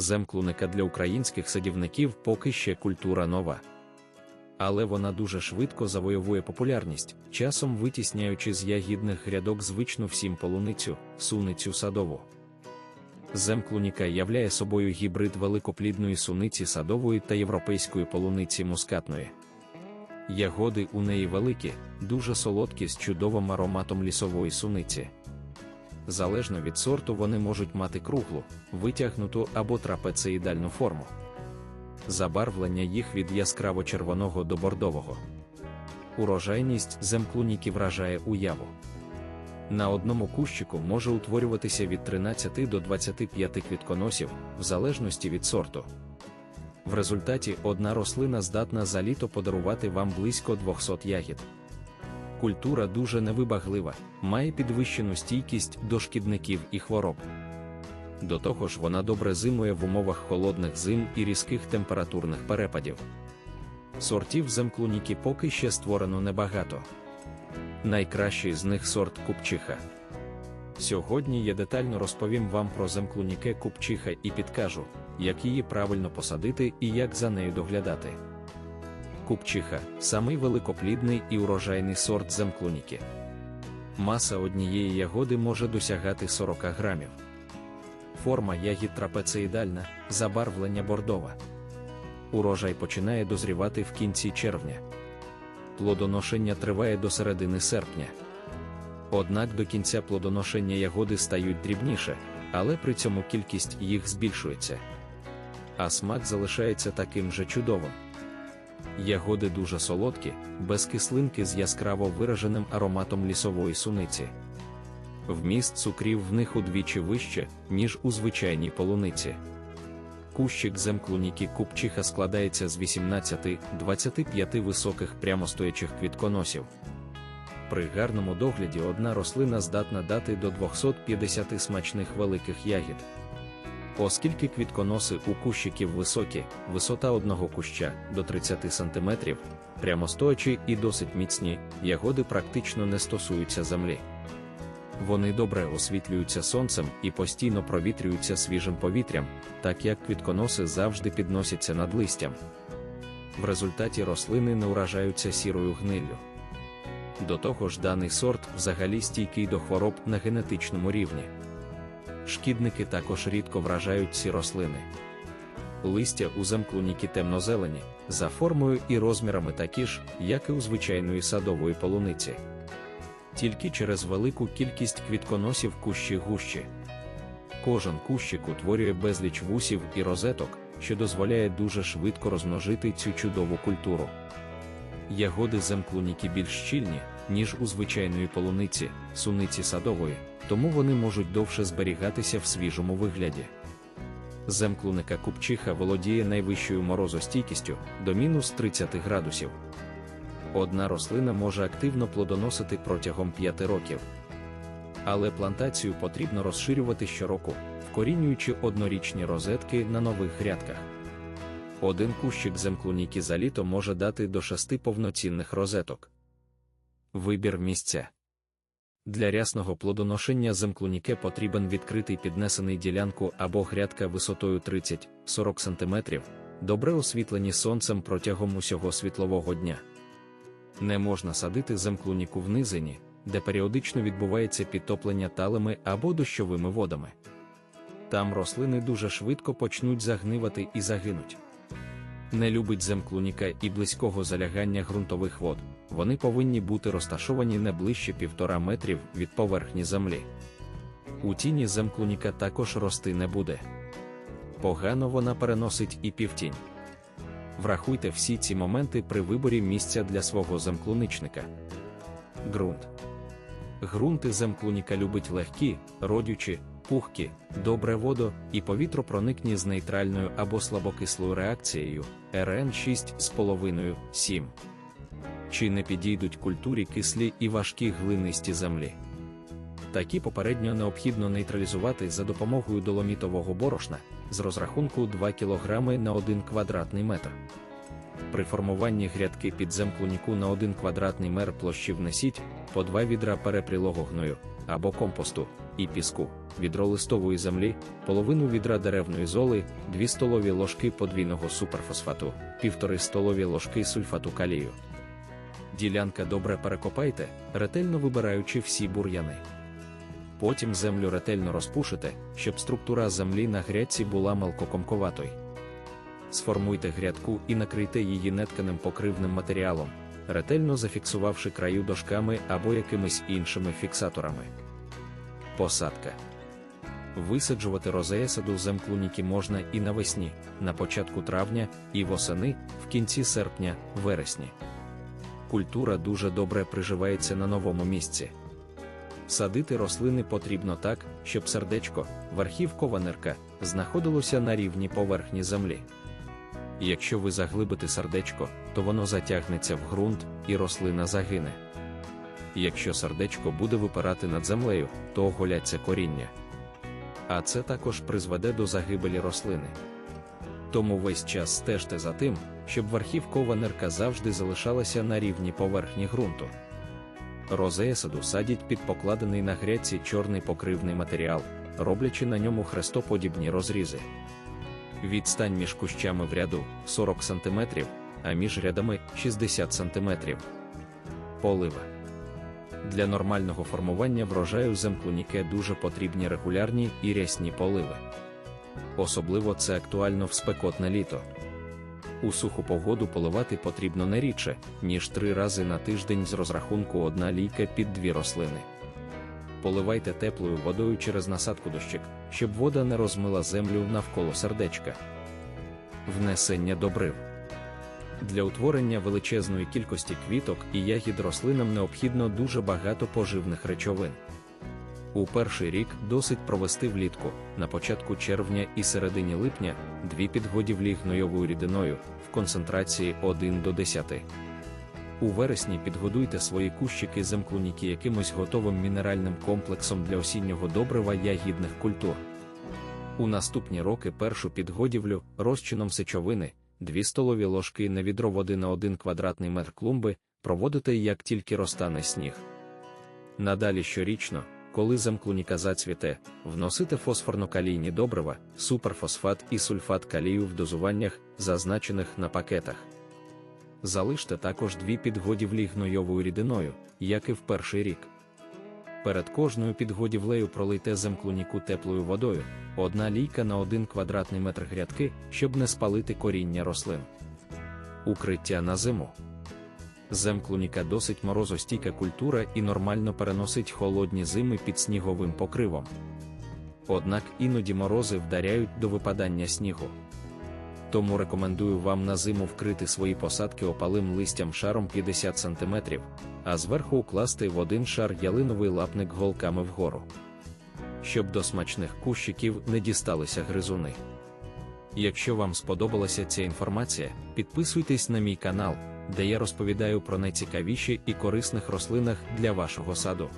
земклуника для українських садівників поки ще культура нова. Але вона дуже швидко завоює популярність, часом витісняючи з ягідних грядок звичну всім полуницю, суницю садову. Земклуніка являє собою гібрид великоплідної суниці садової та європейської полуниці мускатної. Ягоди у неї великі, дуже солодкі з чудовим ароматом лісової суниці. Залежно від сорту вони можуть мати круглу, витягнуту або трапецеїдальну форму. Забарвлення їх від яскраво червоного до бордового. Урожайність земклуніки вражає уяву. На одному кущику може утворюватися від 13 до 25 квітконосів, в залежності від сорту. В результаті одна рослина здатна за літо подарувати вам близько 200 ягід. Культура дуже невибаглива, має підвищену стійкість до шкідників і хвороб. До того ж, вона добре зимує в умовах холодних зим і різких температурних перепадів. Сортів земклуніки поки ще створено небагато. Найкращий з них сорт купчиха. Сьогодні я детально розповім вам про земклуніке купчиха і підкажу, як її правильно посадити і як за нею доглядати. Купчиха самий великоплідний і урожайний сорт земклуніки. Маса однієї ягоди може досягати 40 грамів. Форма ягід трапецеїдальна, забарвлення бордова. Урожай починає дозрівати в кінці червня. Плодоношення триває до середини серпня. Однак до кінця плодоношення ягоди стають дрібніше, але при цьому кількість їх збільшується. А смак залишається таким же чудовим. Ягоди дуже солодкі, без кислинки з яскраво вираженим ароматом лісової суниці. Вміст цукрів в них удвічі вище, ніж у звичайній полуниці. Кущик земклуніки купчиха складається з 18-25 високих прямостоячих квітконосів. При гарному догляді одна рослина здатна дати до 250 смачних великих ягід. Оскільки квітконоси у кущиків високі, висота одного куща до 30 см, прямостоячі і досить міцні, ягоди практично не стосуються землі. Вони добре освітлюються сонцем і постійно провітрюються свіжим повітрям, так як квітконоси завжди підносяться над листям. В результаті рослини не уражаються сірою гниллю. До того ж, даний сорт взагалі стійкий до хвороб на генетичному рівні. Шкідники також рідко вражають ці рослини. Листя у земклуніки темно-зелені, за формою і розмірами такі ж, як і у звичайної садової полуниці. Тільки через велику кількість квітконосів кущі гущі. Кожен кущик утворює безліч вусів і розеток, що дозволяє дуже швидко розмножити цю чудову культуру. Ягоди земклуніки більш щільні, ніж у звичайної полуниці, суниці садової, тому вони можуть довше зберігатися в свіжому вигляді. Земклуника купчиха володіє найвищою морозостійкістю до мінус 30 градусів. Одна рослина може активно плодоносити протягом 5 років. Але плантацію потрібно розширювати щороку, вкорінюючи однорічні розетки на нових грядках. Один кущик земклуніки за літо може дати до 6 повноцінних розеток. Вибір місця. Для рясного плодоношення земклуніке потрібен відкритий піднесений ділянку або грядка висотою 30-40 см, добре освітлені сонцем протягом усього світлового дня. Не можна садити земклуніку в низині, де періодично відбувається підтоплення талими або дощовими водами. Там рослини дуже швидко почнуть загнивати і загинуть. Не любить земклуніка і близького залягання ґрунтових вод, вони повинні бути розташовані не ближче півтора метрів від поверхні землі. У тіні земклуніка також рости не буде. Погано вона переносить і півтінь. Врахуйте всі ці моменти при виборі місця для свого земклуничника. Ґрунт. Ґрунти земклуніка любить легкі, родючі, пухкі, добре водо і повітропроникні з нейтральною або слабокислою реакцією РН 6,5 7. Чи не підійдуть культурі кислі і важкі глинисті землі? Такі попередньо необхідно нейтралізувати за допомогою доломітового борошна з розрахунку 2 кг на 1 квадратний метр. При формуванні грядки під земклуніку на 1 квадратний мер площі внесіть по 2 відра перепрілого гною, або компосту, і піску, відро листової землі, половину відра деревної золи, 2 столові ложки подвійного суперфосфату, 1,5 столові ложки сульфату калію. Ділянка добре перекопайте, ретельно вибираючи всі бур'яни. Потім землю ретельно розпушите, щоб структура землі на грядці була мелкокомковатою. Сформуйте грядку і накрийте її нетканим покривним матеріалом, ретельно зафіксувавши краю дошками або якимись іншими фіксаторами. Посадка. Висаджувати розея саду земклуніки можна і навесні, на початку травня, і восени, в кінці серпня, вересні. Культура дуже добре приживається на новому місці. Садити рослини потрібно так, щоб сердечко, верхівкова нирка, знаходилося на рівні поверхні землі. Якщо ви заглибите сердечко, то воно затягнеться в ґрунт і рослина загине. Якщо сердечко буде випирати над землею, то оголяться коріння. А це також призведе до загибелі рослини. Тому весь час стежте за тим, щоб верхівкова нирка завжди залишалася на рівні поверхні ґрунту. Розеясаду садять під покладений на грядці чорний покривний матеріал, роблячи на ньому хрестоподібні розрізи. Відстань між кущами в ряду 40 см, а між рядами 60 см. Полива. Для нормального формування врожаю земклуніке дуже потрібні регулярні і рясні поливи. Особливо це актуально в спекотне літо. У суху погоду поливати потрібно не рідше, ніж три рази на тиждень з розрахунку одна лійка під дві рослини. Поливайте теплою водою через насадку дощик, щоб вода не розмила землю навколо сердечка. Внесення добрив. Для утворення величезної кількості квіток і ягід рослинам необхідно дуже багато поживних речовин. У перший рік досить провести влітку, на початку червня і середині липня, дві підгодівлі гнойовою рідиною в концентрації 1 до 10. У вересні підгодуйте свої кущики земклуніки якимось готовим мінеральним комплексом для осіннього добрива ягідних культур. У наступні роки першу підгодівлю розчином сечовини 2 столові ложки на відро води на 1 квадратний метр клумби проводите як тільки розтане сніг. Надалі щорічно, коли земклуніка зацвіте, вносите фосфорно-калійні добрива, суперфосфат і сульфат калію в дозуваннях, зазначених на пакетах. Залиште також дві підгодівлі гнойовою рідиною, як і в перший рік. Перед кожною підгодівлею пролийте земклуніку теплою водою, одна лійка на 1 квадратний метр грядки, щоб не спалити коріння рослин. Укриття на зиму. Земклуніка досить морозостійка культура і нормально переносить холодні зими під сніговим покривом. Однак іноді морози вдаряють до випадання снігу. Тому рекомендую вам на зиму вкрити свої посадки опалим листям шаром 50 см, а зверху укласти в один шар ялиновий лапник голками вгору. Щоб до смачних кущиків не дісталися гризуни. Якщо вам сподобалася ця інформація, підписуйтесь на мій канал, де я розповідаю про найцікавіші і корисних рослинах для вашого саду.